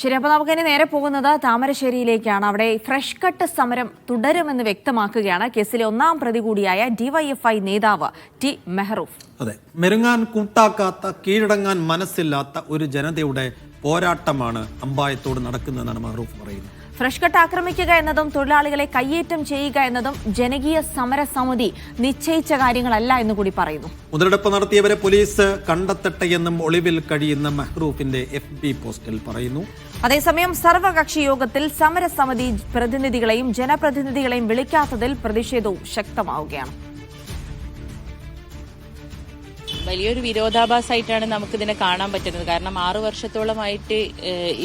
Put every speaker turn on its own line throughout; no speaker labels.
ശരി അപ്പോൾ നമുക്കിനി നേരെ പോകുന്നത് താമരശ്ശേരിയിലേക്കാണ്. അവിടെ ഫ്രഷ് കട്ട് സമരം തുടരുമെന്ന് വ്യക്തമാക്കുകയാണ് കേസിലെ ഒന്നാം പ്രതി കൂടിയായ ഡിവൈഎഫ്ഐ നേതാവ് ടി മെഹ്റൂഫ്.
അതെ മെരുങ്ങാൻ കൂട്ടാക്കാത്ത കീഴടങ്ങാൻ മനസ്സില്ലാത്ത ഒരു ജനതയുടെ പോരാട്ടമാണ് അമ്പായത്തോട് നടക്കുന്നതെന്നാണ് മെഹ്റൂഫ് പറയുന്നത്.
ഫ്രഷ് കട്ട് ആക്രമിക്കുക എന്നതും തൊഴിലാളികളെ കയ്യേറ്റം ചെയ്യുക എന്നതും ജനകീയ സമര സമിതി നിശ്ചയിച്ച കാര്യങ്ങളല്ല എന്ന് കൂടി പറയുന്നു.
മുതലെടുപ്പ് നടത്തിയവരെ പോലീസ് കണ്ടെത്തട്ടെ എന്നും ഒളിവിൽ കഴിയുന്ന മെഹ്റൂഫിന്റെ എഫ് പോസ്റ്റിൽ പറയുന്നു.
അതേസമയം സർവകക്ഷി യോഗത്തിൽ സമരസമിതി പ്രതിനിധികളെയും ജനപ്രതിനിധികളെയും വിളിക്കാത്തതിൽ പ്രതിഷേധവും ശക്തമാവുകയാണ്.
വലിയൊരു വിരോധാഭാസമായിട്ടാണ് നമുക്കിതിനെ കാണാൻ പറ്റുന്നത്. കാരണം ആറു വർഷത്തോളമായിട്ട്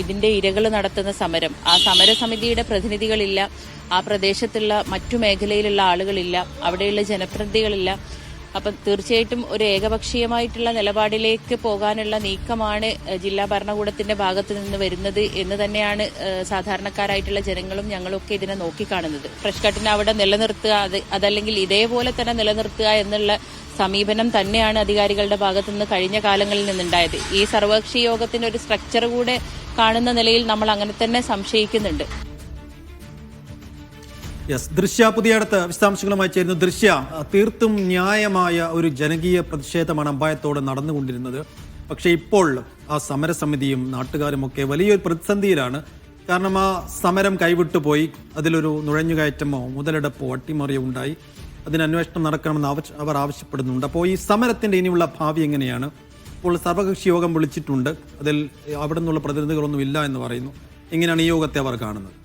ഇതിന്റെ ഇരകൾ നടത്തുന്ന സമരം ആ സമരസമിതിയുടെ പ്രതിനിധികളില്ല ആ പ്രദേശത്തുള്ള മറ്റു മേഖലയിലുള്ള ആളുകളില്ല അവിടെയുള്ള ജനപ്രതിനിധികളില്ല അപ്പം തീർച്ചയായിട്ടും ഒരു ഏകപക്ഷീയമായിട്ടുള്ള നിലപാടിലേക്ക് പോകാനുള്ള നീക്കമാണ് ജില്ലാ ഭരണകൂടത്തിന്റെ ഭാഗത്ത് നിന്ന് വരുന്നത് എന്ന് തന്നെയാണ് സാധാരണക്കാരായിട്ടുള്ള ജനങ്ങളും ഞങ്ങളൊക്കെ ഇതിനെ നോക്കിക്കാണുന്നത്. ഫ്രഷ് കട്ടിനെ അവിടെ നിലനിർത്തുക അത് അതല്ലെങ്കിൽ ഇതേപോലെ തന്നെ നിലനിർത്തുക എന്നുള്ള സമീപനം തന്നെയാണ് അധികാരികളുടെ ഭാഗത്തു നിന്ന് കഴിഞ്ഞ കാലങ്ങളിൽ നിന്നുണ്ടായത്. ഈ സർവകക്ഷി യോഗത്തിന്റെ ഒരു സ്ട്രക്ചർ കൂടെ കാണുന്ന നിലയിൽ നമ്മൾ അങ്ങനെ തന്നെ സംശയിക്കുന്നുണ്ട്.
യെസ് ദൃശ്യ പുതിയ അടുത്ത വിശദാംശങ്ങളുമായി ചേരുന്നു. ദൃശ്യ തീർത്തും ന്യായമായ ഒരു ജനകീയ പ്രതിഷേധമാണ് അമ്പായത്തോട് നടന്നുകൊണ്ടിരുന്നത്. പക്ഷേ ഇപ്പോൾ ആ സമരസമിതിയും നാട്ടുകാരും ഒക്കെ വലിയൊരു പ്രതിസന്ധിയിലാണ്. കാരണം ആ സമരം കൈവിട്ടു പോയി. അതിലൊരു നുഴഞ്ഞുകയറ്റമോ മുതലെടുപ്പോ അട്ടിമറിയോ ഉണ്ടായി. അതിന് അന്വേഷണം നടക്കണമെന്ന് ആവശ്യ അവർ ആവശ്യപ്പെടുന്നുണ്ട്. അപ്പോൾ ഈ സമരത്തിന്റെ ഇനിയുള്ള ഭാവി എങ്ങനെയാണ്? ഇപ്പോൾ സർവകക്ഷി യോഗം വിളിച്ചിട്ടുണ്ട്. അതിൽ അവിടെ നിന്നുള്ള പ്രതിനിധികളൊന്നും ഇല്ല എന്ന് പറയുന്നു. എങ്ങനെയാണ് ഈ യോഗത്തെ അവർ കാണുന്നത്?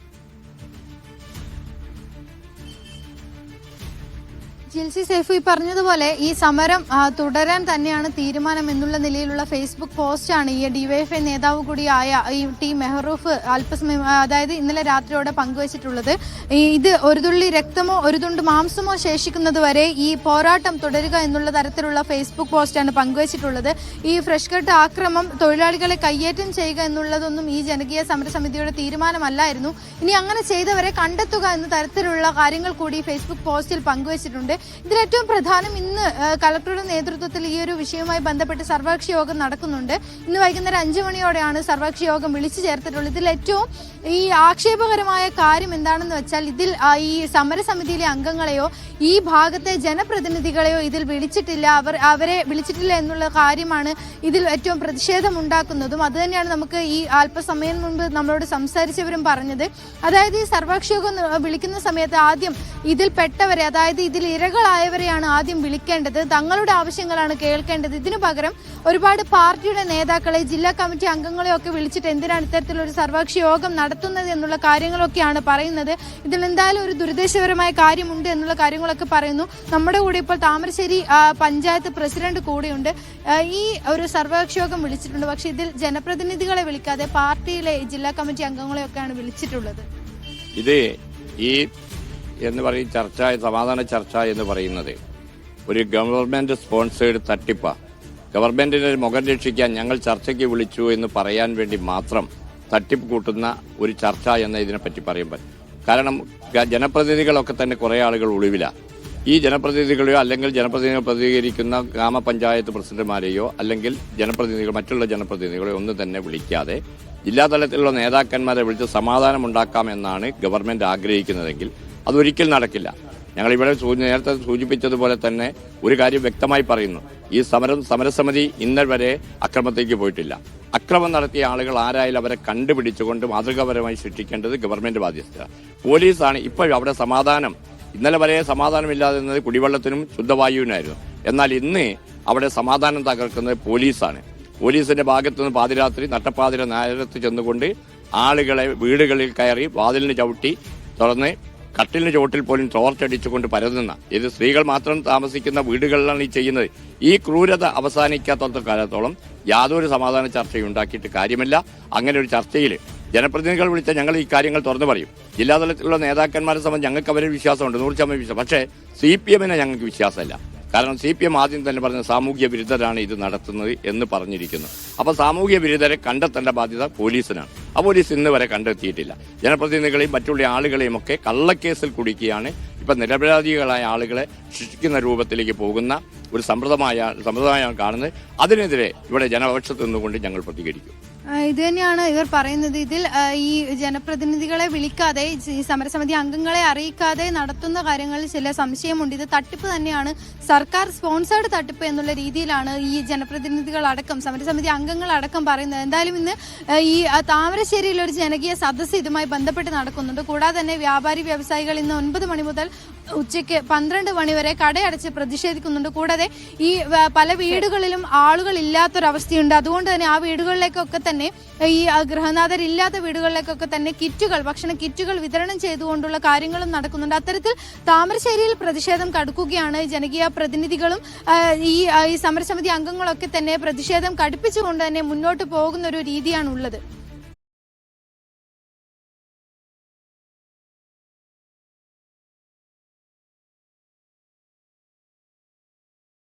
ജിൽസി സേഫ് ഈ പറഞ്ഞതുപോലെ ഈ സമരം തുടരാൻ തന്നെയാണ് തീരുമാനം എന്നുള്ള നിലയിലുള്ള ഫേസ്ബുക്ക് പോസ്റ്റാണ് ഈ ഡിവൈഎഫ്ഐ നേതാവ് കൂടിയായ ഈ ടി മെഹറൂഫ് അല്പസമയം അതായത് ഇന്നലെ രാത്രിയോടെ പങ്കുവച്ചിട്ടുള്ളത്. ഇത് ഒരു തുള്ളി രക്തമോ ഒരു തുണ്ട് മാംസമോ ശേഷിക്കുന്നത് വരെ ഈ പോരാട്ടം തുടരുക എന്നുള്ള തരത്തിലുള്ള ഫേസ്ബുക്ക് പോസ്റ്റാണ് പങ്കുവച്ചിട്ടുള്ളത്. ഈ ഫ്രഷ് കട്ട് ആക്രമം തൊഴിലാളികളെ കയ്യേറ്റം ചെയ്യുക എന്നുള്ളതൊന്നും ഈ ജനകീയ സമരസമിതിയുടെ തീരുമാനമല്ലായിരുന്നു. ഇനി അങ്ങനെ ചെയ്തവരെ കണ്ടെത്തുക എന്ന തരത്തിലുള്ള കാര്യങ്ങൾ കൂടി ഫേസ്ബുക്ക് പോസ്റ്റിൽ പങ്കുവച്ചിട്ടുണ്ട്. ഇതിലേറ്റവും പ്രധാനം ഇന്ന് കളക്ടറുടെ നേതൃത്വത്തിൽ ഈ ഒരു വിഷയവുമായി ബന്ധപ്പെട്ട് സർവകക്ഷി യോഗം നടക്കുന്നുണ്ട്. ഇന്ന് വൈകുന്നേരം അഞ്ചു മണിയോടെയാണ് സർവകക്ഷി യോഗം വിളിച്ചു ചേർത്തിട്ടുള്ളത്. ഇതിൽ ഏറ്റവും ഈ ആക്ഷേപകരമായ കാര്യം എന്താണെന്ന് വെച്ചാൽ ഇതിൽ ഈ സമരസമിതിയിലെ അംഗങ്ങളെയോ ഈ ഭാഗത്തെ ജനപ്രതിനിധികളെയോ ഇതിൽ വിളിച്ചിട്ടില്ല. അവർ അവരെ വിളിച്ചിട്ടില്ല എന്നുള്ള കാര്യമാണ് ഇതിൽ ഏറ്റവും പ്രതിഷേധം ഉണ്ടാക്കുന്നതും അതുതന്നെയാണ് നമുക്ക് ഈ അല്പസമയം മുൻപ് നമ്മളോട് സംസാരിച്ചവരും പറഞ്ഞത്. അതായത് ഈ സർവകക്ഷി യോഗം വിളിക്കുന്ന സമയത്ത് ആദ്യം ഇതിൽ പെട്ടവരെ അതായത് ഇതിൽ ഇരകളായവരെയാണ് ആദ്യം വിളിക്കേണ്ടത്. തങ്ങളുടെ ആവശ്യങ്ങളാണ് കേൾക്കേണ്ടത്. ഇതിനു പകരം ഒരുപാട് പാർട്ടിയുടെ നേതാക്കളെ ജില്ലാ കമ്മിറ്റി അംഗങ്ങളെ ഒക്കെ വിളിച്ചിട്ട് എന്തിനാണ് ഇത്തരത്തിലൊരു സർവകക്ഷി യോഗം നടത്തുന്നത് എന്നുള്ള കാര്യങ്ങളൊക്കെയാണ് പറയുന്നത്. ഇതിൽ എന്തായാലും ഒരു ദുരുദ്ദേശപരമായ കാര്യമുണ്ട് എന്നുള്ള കാര്യങ്ങളൊക്കെ പറയുന്നു. നമ്മുടെ കൂടെ ഇപ്പോൾ താമരശ്ശേരി പഞ്ചായത്ത് പ്രസിഡന്റ് കൂടെയുണ്ട്. ഈ ഒരു സർവകക്ഷി യോഗം വിളിച്ചിട്ടുണ്ട്. പക്ഷേ ഇതിൽ ജനപ്രതിനിധികളെ വിളിക്കാതെ പാർട്ടിയിലെ ജില്ലാ കമ്മിറ്റി അംഗങ്ങളെയൊക്കെയാണ് വിളിച്ചിട്ടുള്ളത്.
ഇത് ഈ എന്ന് പറയും ചർച്ച സമാധാന ചർച്ച എന്ന് പറയുന്നത്. ഒരു ഗവൺമെന്റ് സ്പോൺസേഡ് തട്ടിപ്പ. ഗവൺമെന്റിന്റെ മുഖം രക്ഷിക്കാൻ ഞങ്ങൾ ചർച്ചയ്ക്ക് വിളിച്ചു എന്ന് പറയാൻ വേണ്ടി മാത്രം തട്ടിപ്പ് കൂട്ടുന്ന ഒരു ചർച്ച എന്ന് ഇതിനെപ്പറ്റി പറയുമ്പോൾ കാരണം ജനപ്രതിനിധികളൊക്കെ തന്നെ കുറെ ആളുകൾ ഒളിവില. ഈ ജനപ്രതിനിധികളെയോ അല്ലെങ്കിൽ ജനപ്രതിനിധികൾ പ്രതികരിക്കുന്ന ഗ്രാമപഞ്ചായത്ത് പ്രസിഡന്റുമാരെയോ അല്ലെങ്കിൽ ജനപ്രതിനിധികൾ മറ്റുള്ള ജനപ്രതിനിധികളെയോ ഒന്നും തന്നെ വിളിക്കാതെ ജില്ലാതലത്തിലുള്ള നേതാക്കന്മാരെ വിളിച്ച് സമാധാനമുണ്ടാക്കാമെന്നാണ് ഗവൺമെന്റ് ആഗ്രഹിക്കുന്നതെങ്കിൽ അതൊരിക്കൽ നടക്കില്ല. ഞങ്ങൾ ഇവിടെ നേരത്തെ സൂചിപ്പിച്ചതുപോലെ തന്നെ ഒരു കാര്യം വ്യക്തമായി പറയുന്നു. ഈ സമരം സമരസമിതി ഇന്നൽ വരെ അക്രമത്തേക്ക് പോയിട്ടില്ല. അക്രമം നടത്തിയ ആളുകൾ ആരായാലും അവരെ കണ്ടുപിടിച്ചുകൊണ്ട് മാതൃകാപരമായി ശിക്ഷിക്കേണ്ടത് ഗവൺമെന്റ് ബാധ്യസ്ഥ പോലീസാണ് ഇപ്പോഴും അവിടെ സമാധാനം. ഇന്നലെ വരെ സമാധാനമില്ലാതെ കുടിവെള്ളത്തിനും ശുദ്ധവായുവിനായിരുന്നു. എന്നാൽ ഇന്ന് അവിടെ സമാധാനം തകർക്കുന്നത് പോലീസാണ്. പോലീസിന്റെ ഭാഗത്തുനിന്ന് പാതിരാത്രി നട്ടപ്പാതിര നേരത്ത് ചെന്നുകൊണ്ട് ആളുകളെ വീടുകളിൽ കയറി വാതിലിന് ചവിട്ടി തുറന്ന് കട്ടിലിന് ചുവട്ടിൽ പോലും ചോർച്ചടിച്ചുകൊണ്ട് പരതുന്ന. ഇത് സ്ത്രീകൾ മാത്രം താമസിക്കുന്ന വീടുകളിലാണ് ഈ ചെയ്യുന്നത്. ഈ ക്രൂരത അവസാനിക്കാത്ത കാലത്തോളം യാതൊരു സമാധാന ചർച്ചയും ഉണ്ടാക്കിയിട്ട് കാര്യമില്ല. അങ്ങനെ ഒരു ചർച്ചയിൽ ജനപ്രതിനിധികൾ വിളിച്ച ഞങ്ങൾ ഈ കാര്യങ്ങൾ തുറന്നു പറയും. ജില്ലാതലത്തിലുള്ള നേതാക്കന്മാരെ സംബന്ധിച്ച് ഞങ്ങൾക്ക് അവരെ വിശ്വാസമുണ്ട് നൂറ് ശതമാനം വിശ്വാസം പക്ഷേ സി പി എമ്മിനെ ഞങ്ങൾക്ക് വിശ്വാസമല്ല. കാരണം സി പി എം ആദ്യം തന്നെ പറഞ്ഞ സാമൂഹ്യ വിരുദ്ധരാണ് ഇത് നടത്തുന്നത് എന്ന് പറഞ്ഞിരിക്കുന്നു. അപ്പോൾ സാമൂഹ്യ വിരുദ്ധരെ കണ്ടെത്തേണ്ട ബാധ്യത പോലീസിനാണ്. ആ പോലീസ് ഇന്ന് വരെ കണ്ടെത്തിയിട്ടില്ല. ജനപ്രതിനിധികളെയും മറ്റുള്ള ആളുകളെയും ഒക്കെ കള്ളക്കേസിൽ കുടിക്കുകയാണ് ഇപ്പം നിരപരാധികളായ ആളുകളെ ശിക്ഷിക്കുന്ന രൂപത്തിലേക്ക് പോകുന്ന ഒരു സമ്പ്രദമായ സമ്പ്രദായമാണ് കാണുന്നത്. അതിനെതിരെ ഇവിടെ ജനപക്ഷത്ത് നിന്നുകൊണ്ട് ഞങ്ങൾ പ്രതികരിക്കും.
ഇത് തന്നെയാണ് ഇവർ പറയുന്നത്. ഇതിൽ ഈ ജനപ്രതിനിധികളെ വിളിക്കാതെ ഈ സമരസമിതി അംഗങ്ങളെ അറിയിക്കാതെ നടത്തുന്ന കാര്യങ്ങളിൽ ചില സംശയമുണ്ട്. ഇത് തട്ടിപ്പ് തന്നെയാണ്. സർക്കാർ സ്പോൺസേർഡ് തട്ടിപ്പ് എന്നുള്ള രീതിയിലാണ് ഈ ജനപ്രതിനിധികൾ അടക്കം സമരസമിതി അംഗങ്ങൾ അടക്കം പറയുന്നത്. എന്തായാലും ഇന്ന് ഈ താമരശ്ശേരിയിൽ ഒരു ജനകീയ സദസ്സ് ഇതുമായി ബന്ധപ്പെട്ട് നടക്കുന്നുണ്ട്. കൂടാതെ തന്നെ വ്യാപാരി വ്യവസായികൾ ഇന്ന് ഒൻപത് മണി മുതൽ ഉച്ചയ്ക്ക് പന്ത്രണ്ട് മണിവരെ കടയടച്ച് പ്രതിഷേധിക്കുന്നുണ്ട്. കൂടാതെ ഈ പല വീടുകളിലും ആളുകൾ ഇല്ലാത്തൊരവസ്ഥയുണ്ട് അതുകൊണ്ട് തന്നെ ആ വീടുകളിലേക്കൊക്കെ തന്നെ ഈ ഗൃഹനാഥരില്ലാത്ത വീടുകളിലേക്കൊക്കെ തന്നെ കിറ്റുകൾ ഭക്ഷണ കിറ്റുകൾ വിതരണം ചെയ്തുകൊണ്ടുള്ള കാര്യങ്ങളും നടക്കുന്നുണ്ട്. അത്തരത്തിൽ താമരശ്ശേരിയിൽ പ്രതിഷേധം കടുക്കുകയാണ്. ജനകീയ പ്രതിനിധികളും ഈ ഈ സമരസമിതി അംഗങ്ങളൊക്കെ തന്നെ പ്രതിഷേധം കടുപ്പിച്ചുകൊണ്ട് തന്നെ മുന്നോട്ട് പോകുന്ന ഒരു രീതിയാണ് ഉള്ളത്